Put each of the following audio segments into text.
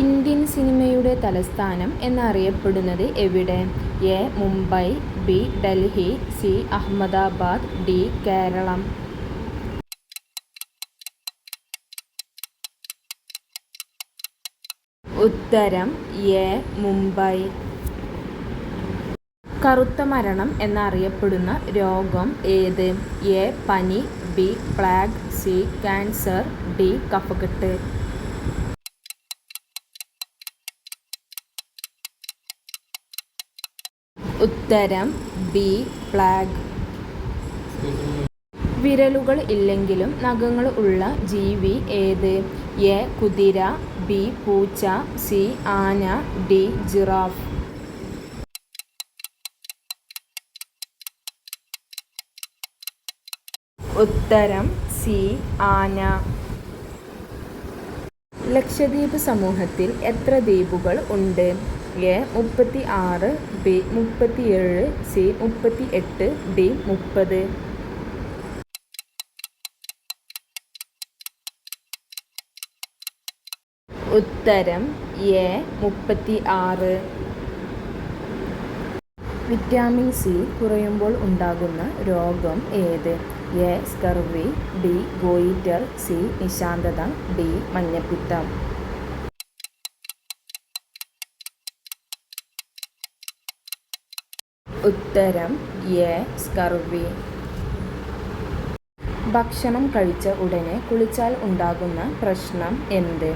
Indian സിനിമയുടെ തലസ്ഥാനം എന്നറിയപ്പെടുന്നത് എവിടെ? A Mumbai B Delhi C Ahmedabad D Keralam. ഉത്തരം എ മുംബൈ. കറുത്ത മരണം എന്നറിയപ്പെടുന്ന രോഗം ഏത്? എ പനി B plague C cancer D കഫക്കെട്ട്. ഉത്തരം ബി പ്ലാഗ് വിരലുകൾ ഇല്ലെങ്കിലും നഖങ്ങൾ ഉള്ള ജീവി ഏത്? എ കുതിര ബി പൂച്ച സി ആന ഡി ജിറാഫ് ഉത്തരം സി ആന. ലക്ഷദ്വീപ് സമൂഹത്തിൽ എത്ര ദ്വീപുകൾ ഉണ്ട്? എ മുപ്പത്തി ആറ് ബി മുപ്പത്തി ഏഴ് സി മുപ്പത്തി എട്ട് ഡി മുപ്പത്. ഉത്തരം എ മുപ്പത്തി ആറ് വിറ്റാമിൻ സി കുറയുമ്പോൾ ഉണ്ടാകുന്ന രോഗം ഏത്? A scurvy B goitre C നിശാന്തത D മഞ്ഞപ്പിത്തം. ഉത്തരം എ സ്കർവി. ഭക്ഷണം കഴിച്ച ഉടനെ കുളിച്ചാൽ ഉണ്ടാകുന്ന പ്രശ്നം എന്ത്?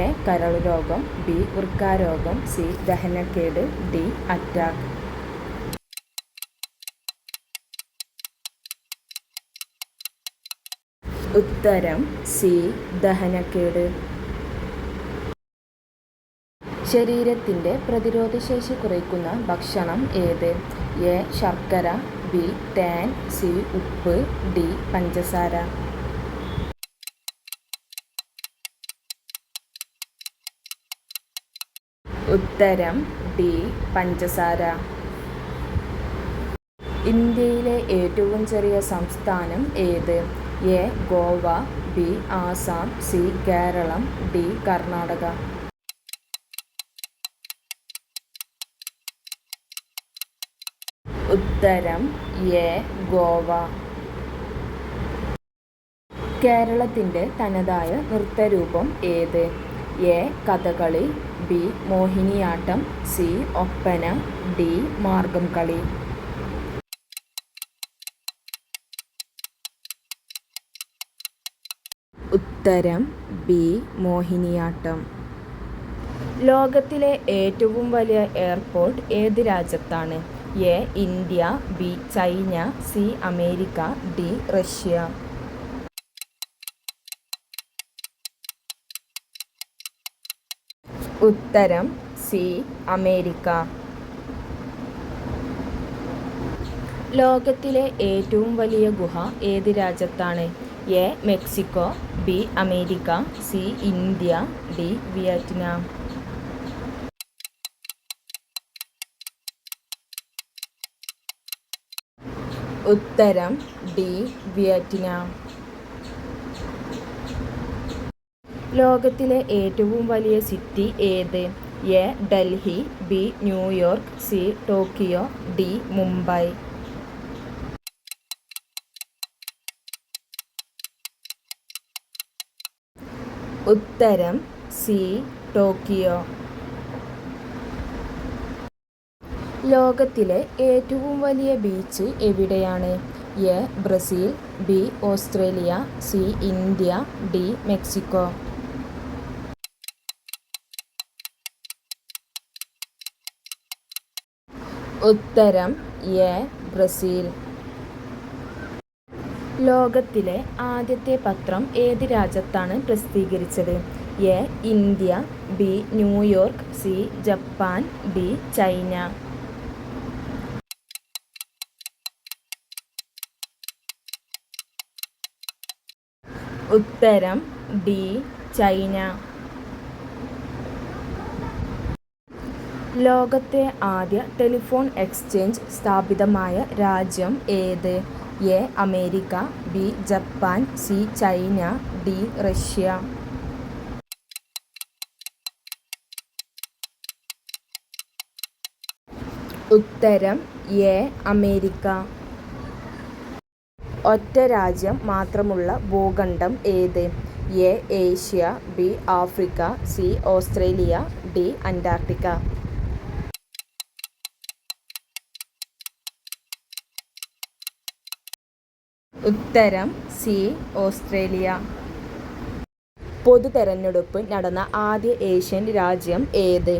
എ കരൾ രോഗം ബി വൃക്കാരോഗം സി ദഹനക്കേട് ഡി അറ്റാക്ക്. ഉത്തരം സി ദഹനക്കേട്. ശരീരത്തിന്റെ പ്രതിരോധശേഷി കുറയ്ക്കുന്ന ഭക്ഷണം ഏത്? എ ശർക്കര ബി ടാൻ സി ഉപ്പ് ഡി പഞ്ചസാര. ഉത്തരം ഡി പഞ്ചസാര. ഇന്ത്യയിലെ ഏറ്റവും ചെറിയ സംസ്ഥാനം ഏത്? A Goa B Assam C Keralam D Karnataka. ഉത്തരം എ ഗോവ. കേരളത്തിന്റെ തനതായ നൃത്തരൂപം ഏത്? A Kathakali B Mohiniyattam C Oppana D Margamkali. ഉത്തരം ബി മോഹിനിയാട്ടം. ലോകത്തിലെ ഏറ്റവും വലിയ എയർപോർട്ട് ഏത് രാജ്യത്താണ്? A India B China C America D Russia. ഉത്തരം സി അമേരിക്ക. ലോകത്തിലെ ഏറ്റവും വലിയ ഗുഹ ഏത് രാജ്യത്താണ്? A Mexico B America C India D Vietnam. ഉത്തരം ഡി വിയറ്റ്നാം. ലോകത്തിലെ ഏറ്റവും വലിയ സിറ്റി ഏത്? A Delhi B New York C Tokyo D Mumbai. ഉത്തരം സി ടോക്കിയോ. ലോകത്തിലെ ഏറ്റവും വലിയ ബീച്ച് എവിടെയാണ്? A. Brazil B. Australia C. India D. Mexico. ഉത്തരം എ. ബ്രസീൽ. ലോകത്തിലെ ആദ്യത്തെ പത്രം ഏത് രാജ്യത്താണ് പ്രസിദ്ധീകരിച്ചത്? A. India B. New York C. Japan D. China. ഉത്തരം ഡി ചൈന. ലോകത്തെ ആദ്യ ടെലിഫോൺ എക്സ്ചേഞ്ച് സ്ഥാപിതമായ രാജ്യം ഏത്? A America B Japan C China D Russia. ഉത്തരം എ അമേരിക്ക. ഒറ്റ രാജ്യം മാത്രമുള്ള ഭൂഖണ്ഡം ഏത്? A Asia B Africa C Australia D Antarctica. ഉത്തരം സി ഓസ്ട്രേലിയ. പൊതു തെരഞ്ഞെടുപ്പ് നടന്ന ആദ്യ ഏഷ്യൻ രാജ്യം ഏത്?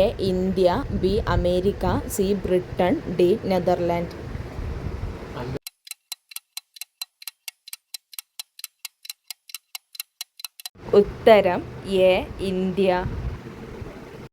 A India B America C Britain D Netherland. ഉത്തരം എ ഇന്ത്യ.